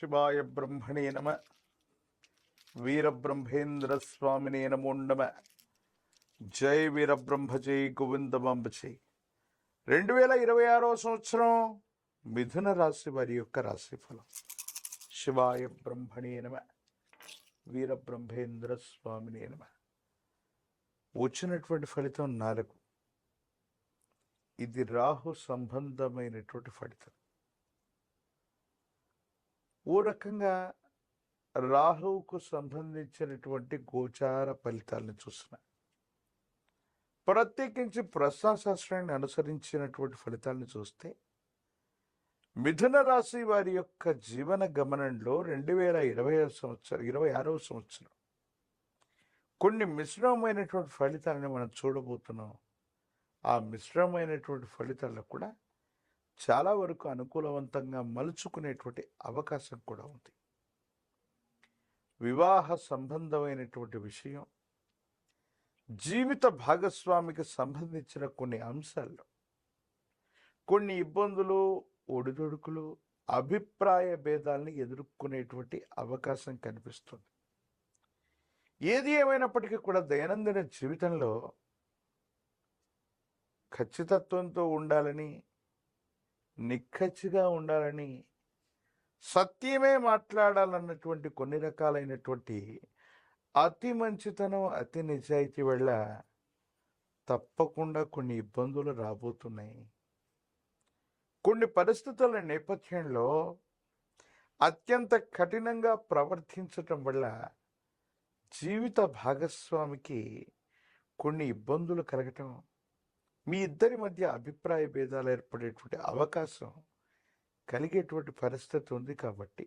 శివాయ బ్రహ్మణే నమ. వీరబ్రహ్మేంద్ర స్వామినే నమో నమ. జై వీరబ్రహ్మ జై గోవిందమాంబ జై రెండు వేల ఇరవై ఆరో సంవత్సరం మిథున రాశి వారి యొక్క రాశిఫలం. శివాయ బ్రహ్మణే నమ. వీరబ్రహ్మేంద్ర స్వామినే నమ. వచ్చినటువంటి ఫలితం నాలుగు. ఇది రాహు సంబంధమైనటువంటి ఫలితం. ఓ రకంగా రాహువుకు సంబంధించినటువంటి గోచార ఫలితాలను చూసిన ప్రత్యేకించి ప్రశ్నాశాస్త్రాన్ని అనుసరించినటువంటి ఫలితాలను చూస్తే మిథున రాశి వారి యొక్క జీవన గమనంలో రెండు వేల ఇరవై సంవత్సరం ఇరవై ఆరవ సంవత్సరం కొన్ని మిశ్రమమైనటువంటి ఫలితాలను మనం చూడబోతున్నాం. ఆ మిశ్రమమైనటువంటి ఫలితాల్లో కూడా చాలా వరకు అనుకూలవంతంగా మలుచుకునేటువంటి అవకాశం కూడా ఉంది. వివాహ సంబంధమైనటువంటి విషయం జీవిత భాగస్వామికి సంబంధించిన కొన్ని అంశాల్లో కొన్ని ఇబ్బందులు ఒడిదొడుకులు అభిప్రాయ భేదాల్ని ఎదుర్కొనేటువంటి అవకాశం కనిపిస్తుంది. ఏది ఏమైనప్పటికీ కూడా దైనందిన జీవితంలో ఖచ్చితత్వంతో ఉండాలని నిక్కచ్చిగా ఉండాలని సత్యమే మాట్లాడాలన్నటువంటి కొన్ని రకాలైనటువంటి అతి మంచితనం అతి నిజాయితీ వల్ల తప్పకుండా కొన్ని ఇబ్బందులు రాబోతున్నాయి. కొన్ని పరిస్థితుల నేపథ్యంలో అత్యంత కఠినంగా ప్రవర్తించటం వల్ల జీవిత భాగస్వామికి కొన్ని ఇబ్బందులు కలగటం మీ ఇద్దరి మధ్య అభిప్రాయ భేదాలు ఏర్పడేటువంటి అవకాశం కలిగేటువంటి పరిస్థితి ఉంది కాబట్టి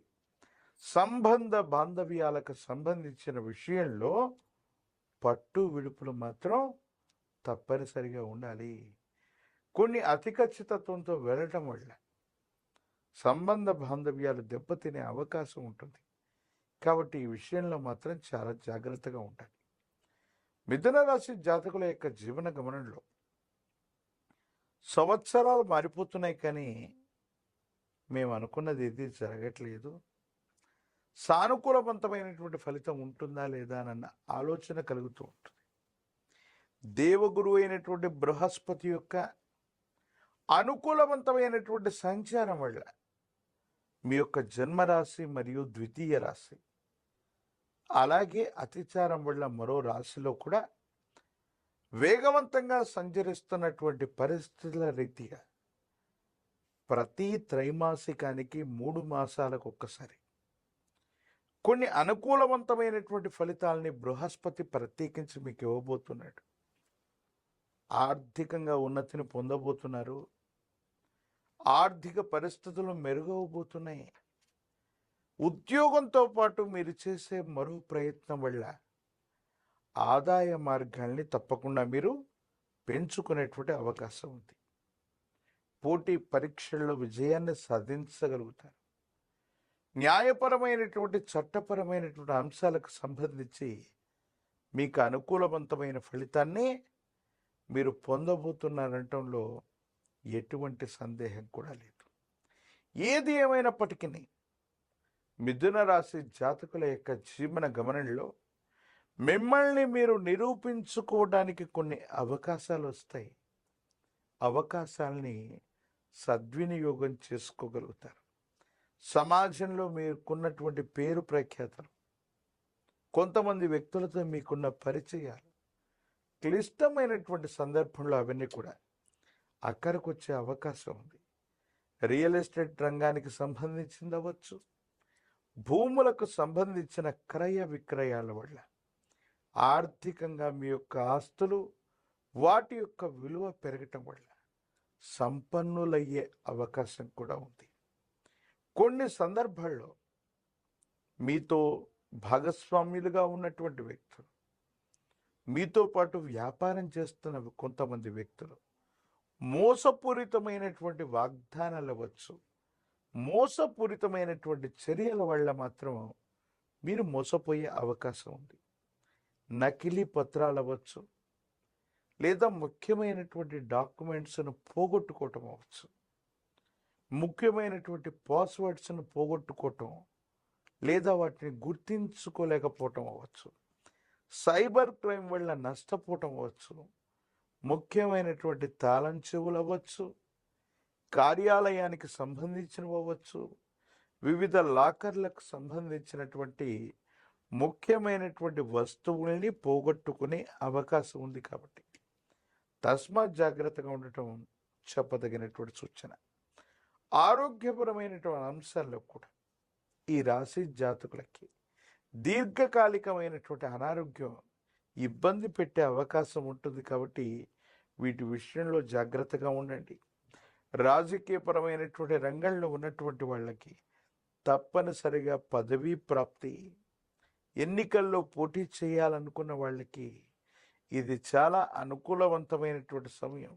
సంబంధ బాంధవ్యాలకు సంబంధించిన విషయంలో పట్టు విడుపులు మాత్రం తప్పనిసరిగా ఉండాలి. కొన్ని అతి ఖచ్చితత్వంతో వెళ్ళటం వల్ల సంబంధ బాంధవ్యాలు దెబ్బతినే అవకాశం ఉంటుంది. కాబట్టి ఈ విషయంలో మాత్రం చాలా జాగ్రత్తగా ఉండాలి. మిథున రాశి జాతకుల యొక్క జీవన గమనంలో సంవత్సరాలు మారిపోతున్నాయి కానీ మేము అనుకున్నది ఏది జరగట్లేదు. సానుకూలవంతమైనటువంటి ఫలితం ఉంటుందా లేదా అన్న ఆలోచన కలుగుతూ ఉంటుంది. దేవగురు అయినటువంటి బృహస్పతి యొక్క అనుకూలవంతమైనటువంటి సంచారం వల్ల మీ యొక్క జన్మరాశి మరియు ద్వితీయ రాశి అలాగే అతిచారం వల్ల మరో రాశిలో కూడా వేగవంతంగా సంచరిస్తున్నటువంటి పరిస్థితుల రీతిగా ప్రతి త్రైమాసికానికి మూడు మాసాలకు ఒక్కసారి. కొన్ని అనుకూలవంతమైనటువంటి ఫలితాలని బృహస్పతి ప్రత్యేకించి మీకు ఇవ్వబోతున్నాడు. ఆర్థికంగా ఉన్నతిని పొందబోతున్నారు. ఆర్థిక పరిస్థితులు మెరుగవబోతున్నాయి. ఉద్యోగంతో పాటు మీరు చేసే మరో ప్రయత్నం వల్ల ఆదాయ మార్గాల్ని తప్పకుండా మీరు పెంచుకునేటువంటి అవకాశం ఉంది. పోటీ పరీక్షల్లో విజయాన్ని సాధించగలుగుతారు. న్యాయపరమైనటువంటి చట్టపరమైనటువంటి అంశాలకు సంబంధించి మీకు అనుకూలవంతమైన ఫలితాన్ని మీరు పొందబోతున్నారనటంలో ఎటువంటి సందేహం కూడా లేదు. ఏది ఏమైనప్పటికీ మిథున రాశి జాతకుల యొక్క జీవన గమనంలో మిమ్మల్ని మీరు నిరూపించుకోవడానికి కొన్ని అవకాశాలు వస్తాయి. అవకాశాలని సద్వినియోగం చేసుకోగలుగుతారు. సమాజంలో మీకున్నటువంటి పేరు ప్రఖ్యాతలు కొంతమంది వ్యక్తులతో మీకున్న పరిచయాలు క్లిష్టమైనటువంటి సందర్భంలో అవన్నీ కూడా అక్కడికి వచ్చే అవకాశం ఉంది. రియల్ ఎస్టేట్ రంగానికి సంబంధించింది అవ్వచ్చు భూములకు సంబంధించిన క్రయ విక్రయాల వల్ల. ఆర్థికంగా మీ యొక్క ఆస్తులు వాటి యొక్క విలువ పెరగటం వల్ల సంపన్నులయ్యే అవకాశం కూడా ఉంది. కొన్ని సందర్భాల్లో మీతో భాగస్వామ్యులుగా ఉన్నటువంటి వ్యక్తులు మీతో పాటు వ్యాపారం చేస్తున్న కొంతమంది వ్యక్తులు మోసపూరితమైనటువంటి వాగ్దానాలు అవ్వచ్చు మోసపూరితమైనటువంటి చర్యల వల్ల మాత్రం మీరు మోసపోయే అవకాశం ఉంది. నకిలీ పత్రాలు అవ్వచ్చు లేదా ముఖ్యమైనటువంటి డాక్యుమెంట్స్ను పోగొట్టుకోవటం అవ్వచ్చు. ముఖ్యమైనటువంటి పాస్వర్డ్స్ను పోగొట్టుకోవటం లేదా వాటిని గుర్తించుకోలేకపోవటం అవ్వచ్చు. సైబర్ క్రైమ్ వల్ల నష్టపోవటం అవ్వచ్చు. ముఖ్యమైనటువంటి తాళం చెవులు అవ్వచ్చు. కార్యాలయానికి సంబంధించినవి అవ్వచ్చు. వివిధ లాకర్లకు సంబంధించినటువంటి ముఖ్యమైనటువంటి వస్తువుల్ని పోగొట్టుకునే అవకాశం ఉంది కాబట్టి తస్మాత్ జాగ్రత్తగా ఉండటం చెప్పదగినటువంటి సూచన. ఆరోగ్యపరమైనటువంటి అంశాల్లో కూడా ఈ రాశి జాతకులకి దీర్ఘకాలికమైనటువంటి అనారోగ్యం ఇబ్బంది పెట్టే అవకాశం ఉంటుంది కాబట్టి వీటి విషయంలో జాగ్రత్తగా ఉండండి. రాజకీయపరమైనటువంటి రంగంలో ఉన్నటువంటి వాళ్ళకి తప్పనిసరిగా పదవీ ప్రాప్తి ఎన్నికల్లో పోటీ చేయాలనుకున్న వాళ్ళకి ఇది చాలా అనుకూలవంతమైనటువంటి సమయం.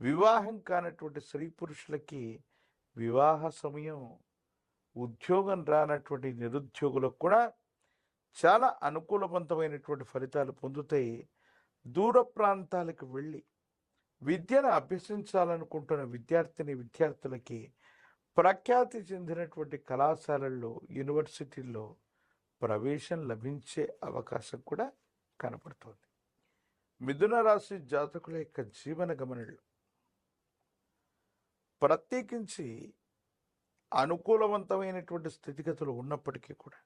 వివాహం కానటువంటి స్త్రీ పురుషులకి వివాహ సమయం ఉద్యోగం రానటువంటి నిరుద్యోగులకు కూడా చాలా అనుకూలవంతమైనటువంటి ఫలితాలు పొందుతాయి దూర ప్రాంతాలకు వెళ్ళి విద్యను అభ్యసించాలనుకుంటున్న విద్యార్థిని విద్యార్థులకి ప్రఖ్యాతి చెందినటువంటి కళాశాలల్లో యూనివర్సిటీల్లో ప్రవేశం లభించే అవకాశం కూడా కనపడుతోంది. మిథున రాశి జాతకుల యొక్క జీవన గమనంలో ప్రత్యేకించి అనుకూలవంతమైనటువంటి స్థితిగతులు ఉన్నప్పటికీ కూడా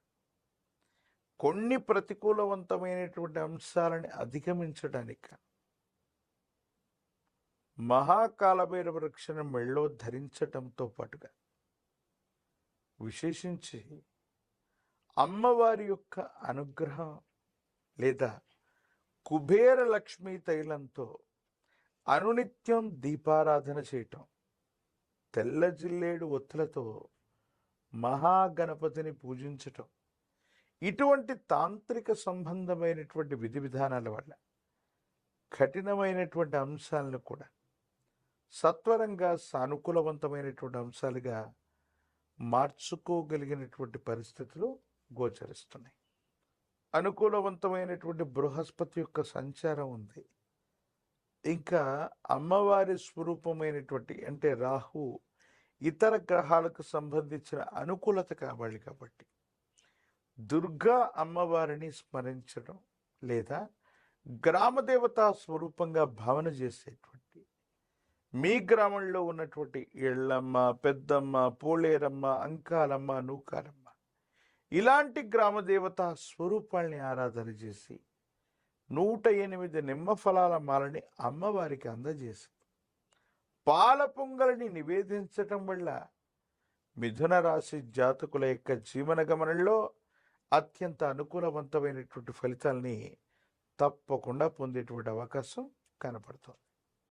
కొన్ని ప్రతికూలవంతమైనటువంటి అంశాలని అధిగమించడానికి మహాకాలభైరవ వృక్షను మెళ్ళో ధరించటంతో పాటుగా విశేషించి అమ్మవారి యొక్క అనుగ్రహం లేదా కుబేర లక్ష్మీ తైలంతో అనునిత్యం దీపారాధన చేయటం తెల్ల జిల్లేడు ఒత్తులతో మహాగణపతిని పూజించటం ఇటువంటి తాంత్రిక సంబంధమైనటువంటి విధి విధానాల వల్ల కఠినమైనటువంటి అంశాలను కూడా సత్వరంగా సానుకూలవంతమైనటువంటి అంశాలుగా మార్చుకోగలిగినటువంటి పరిస్థితులు గోచరిస్తున్నాయి. అనుకూలవంతమైనటువంటి బృహస్పతి యొక్క సంచారం ఉంది. ఇంకా అమ్మవారి స్వరూపమైనటువంటి అంటే రాహు ఇతర గ్రహాలకు సంబంధించిన అనుకూలత కావాలి కాబట్టి దుర్గా అమ్మవారిని స్మరించడం లేదా గ్రామదేవతా స్వరూపంగా భావన చేసేటువంటి మీ గ్రామంలో ఉన్నటువంటి ఎళ్ళమ్మ పెద్దమ్మ పోలేరమ్మ అంకాలమ్మ నూకాలమ్మ ఇలాంటి గ్రామదేవత స్వరూపాల్ని ఆరాధన చేసి నూట ఎనిమిది నిమ్మ ఫలాల మాలని అమ్మవారికి అందజేసి పాల పొంగలిని నివేదించటం వల్ల మిథున రాశి జాతకుల యొక్క జీవన గమనంలో అత్యంత అనుకూలవంతమైనటువంటి ఫలితాల్ని తప్పకుండా పొందేటువంటి అవకాశం కనపడుతుంది.